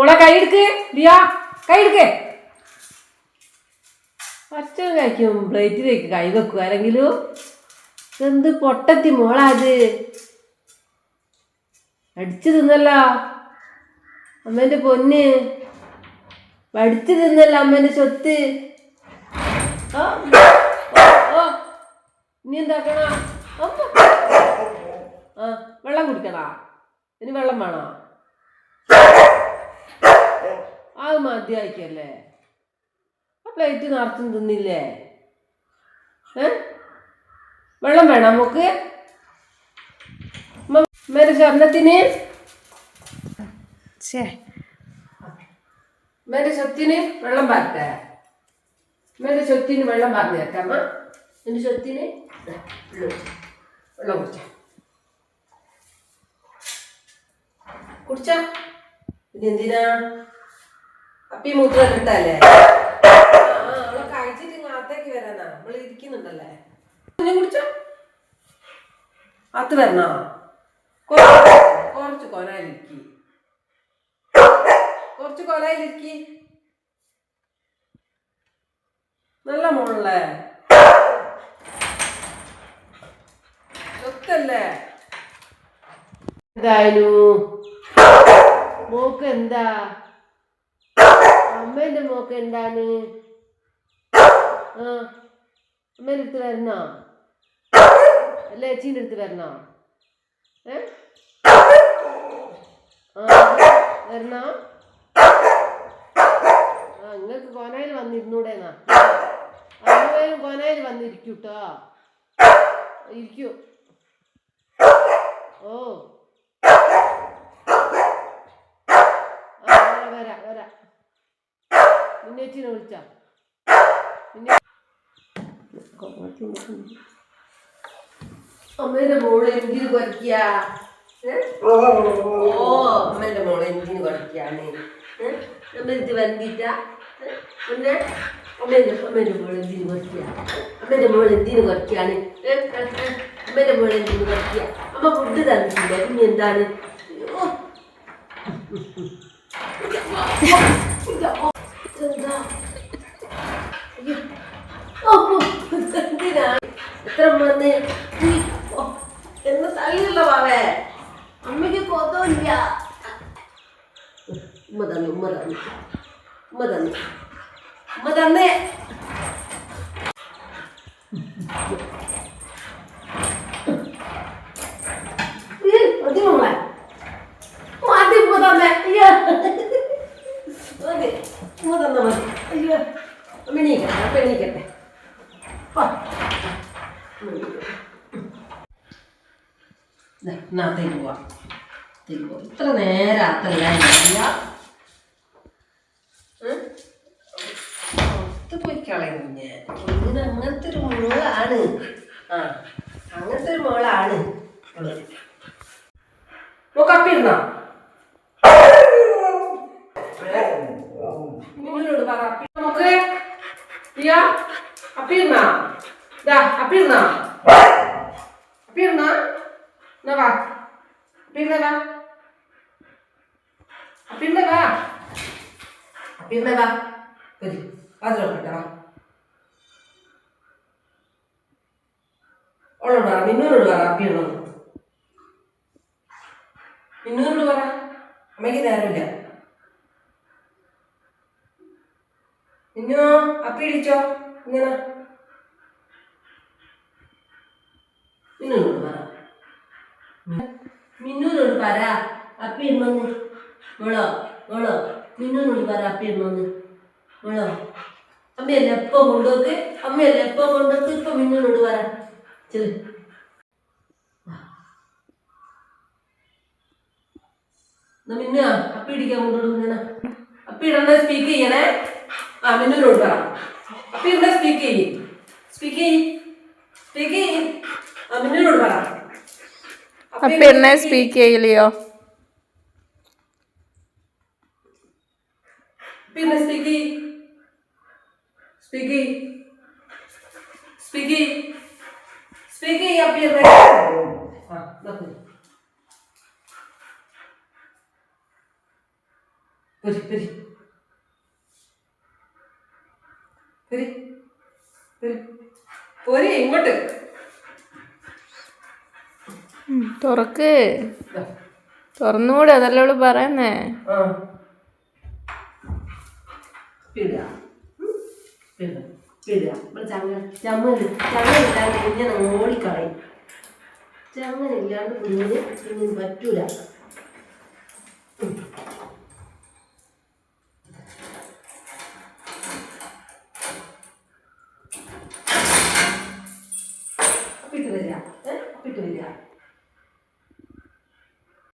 മോളെ കൈ എടുക്ക് ലിയ കൈ എടുക്ക്. പച്ച കഴിക്കും പ്ലേറ്റിലേക്ക് കൈ വെക്കുക. ആരെങ്കിലും എന്ത് പൊട്ടത്തി മോളാ അത് അടിച്ചു തിന്നല്ലോ അമ്മേന്റെ പൊന്ന്. വടിച്ചു തിന്നല്ലോ അമ്മേന്റെ സ്വത്ത്. ഇനി എന്താക്കണ? ആ വെള്ളം കുടിക്കണോ? ഇനി വെള്ളം വേണോ? അത് മതിയായിക്കല്ലേ? ആ പ്ലേറ്റ് നിറച്ചും തിന്നില്ലേ? ഏ? വെള്ളം വേണം നമുക്ക് മേരെ സ്വർണത്തിന് ഛേ. മേരെ സ്വത്തിന് വെള്ളം പാർത്തേ മേരെ സ്വത്തിന് വെള്ളം പറഞ്ഞു തരത്തമ്മ എന്റെ കുടിച്ചോ. വെള്ളം കുടിച്ച. കുടിച്ച? പിന്നെ എന്തിനാ? അപ്പി മൂത്രം ഇട്ടല്ലേ അവളെ കഴിച്ചിട്ട് അകത്തേക്ക് വരാനാ. നമ്മൾ ഇരിക്കുന്നുണ്ടല്ലേ? പിന്നെ കുടിച്ചോ? അത് വരണോ? കുറച്ച് കുറച്ച് കൊനാലിരിക്കി കുറച്ച് കൊലയിലിരിക്കി. നല്ല മോളല്ലേ ഒത്തല്ലേ എന്തായാലും? മോക്ക് എന്താ? അമ്മേന്റെ മോക്ക് എന്താണ്? ആ അമ്മേന്റെ അടുത്ത് വരണോ? അല്ല ഏച്ചീന്റെ അടുത്ത് വരണോ? ഏ? ആ വരണോ? ആ നിങ്ങൾക്ക് കൊനയിൽ വന്നിരുന്നൂടേന്നാ. അമ്മയും കൊനയിൽ വന്നിരിക്കൂട്ടോ ഇരിക്കൂ. ഓ. വരാ വരാ. വരാ നിന്നേച്ചിനെ വിളിച്ച അമ്മേന്റെ മോൾ എന്തിനു കുറയ്ക്കുക ഓ അമ്മേന്റെ മോൾ എന്തിനു കുറയ്ക്കാണ് അമ്മ ഇത് വന്നിട്ട പിന്നെ അമ്മേന്റെ അമ്മേന്റെ മോൾ എന്തിനു കുറയ്ക്കുക അമ്മേന്റെ മോൾ എന്തിനു കുറയ്ക്കാണ് അമ്മേന്റെ മോൾ എന്തിനു കുറയ്ക്കുക അമ്മ ഫുഡ് തന്നിട്ടില്ല പിന്നെ എന്താണ്? ഓ. എന്താ അയ്യോ. ഓ, എന്തിനാ എത്ര വന്ന്. എന്ന് തള്ളിയല്ലോ പാവേ അമ്മയ്ക്ക് കൊതമില്ല ഉമ്മ തന്നു ഉമ്മ തന്നു. ഉമ്മ തന്നു. ഉമ്മ തന്നേ. അയ്യോ. മതി. അയ്യോ. അമ്മ എണീക്കട്ടെ അപ്പൊ എണീക്കട്ടെ ആ. ഉമ്മ എണീക്കട്ടെ. ദേ, എന്നാ തേക്ക് പോവാം. ഇത്ര പോവാം. ഇത്ര നേരാത്തല്ല പോയി കളയുന്നേ ഇതിന് അങ്ങനത്തെ ഒരു മോളാണ്. ആ അങ്ങനത്തെ ഒരു മോളാണ് കപ്പിരുന്നോ നിങ്ങളോട് പറ നമുക്ക് ഇയാ അപ്പിരുന്നാ അപ്പിരുന്നോ അപ്പിരുന്നോ എന്നാ വാ. വാ. അപ്പിരുന്ന വാ. അപ്പിരുന്ന വാ. വരി. അതിലോട്ടെ വാ. അവളോട് പറ മിന്നൂരോട് പറ അപ്പിരുന്നോ മിന്നൂരോട് പറ അമ്മയ്ക്ക് നേരമില്ല. മിന്നു അപ്പി ഇടിച്ചോ ഇങ്ങനെ. മിന്നൂരോട് പറ മിന്നൂനോട് പറ അപ്പി ഇടണമെന്ന് മോളോ മോളോ മിന്നൂനോട് പറ അപ്പി ഇടണമെന്ന് മോളോ അമ്മയല്ലേ എപ്പോ കൊണ്ടുപോക്ക് അമ്മയല്ലേ എപ്പോ കൊണ്ടുപോക്ക് ഇപ്പൊ മിന്നൂനോട് പറ. ചെൽ. മിന്നു അപ്പി ഇടിക്കാൻ കൊണ്ടുപോകും ഇങ്ങനെ അപ്പി ഇടണ്ട സ്പീക്ക് ചെയ്യണേ. ആ മിന്നൂനോട് പറ. അപ്പി ഇടണ്ട സ്പീക്ക് ചെയ്യ്. സ്പീക്ക് ചെയ്യ്. സ്പീക്ക് എന്നെ സ്പീക്ക് ചെയ്യില്ലയോ പിന്നെ സ്പീക്ക് സ്പീക്ക് സ്പീക്ക് സ്പീക്ക് അപ്പി ആ നോക്കൂ പൊരി. പൊരി പൊരി. പൊരി ഇങ്ങോട്ട്. തുറക്ക്. തുറന്നുകൂടെ അതല്ല അവൾ പറയുന്നേ. ഓടിക്കളയും. ചങ്ങനില്ലാണ്ട് കുഞ്ഞിന് കുഞ്ഞിന് പറ്റൂല.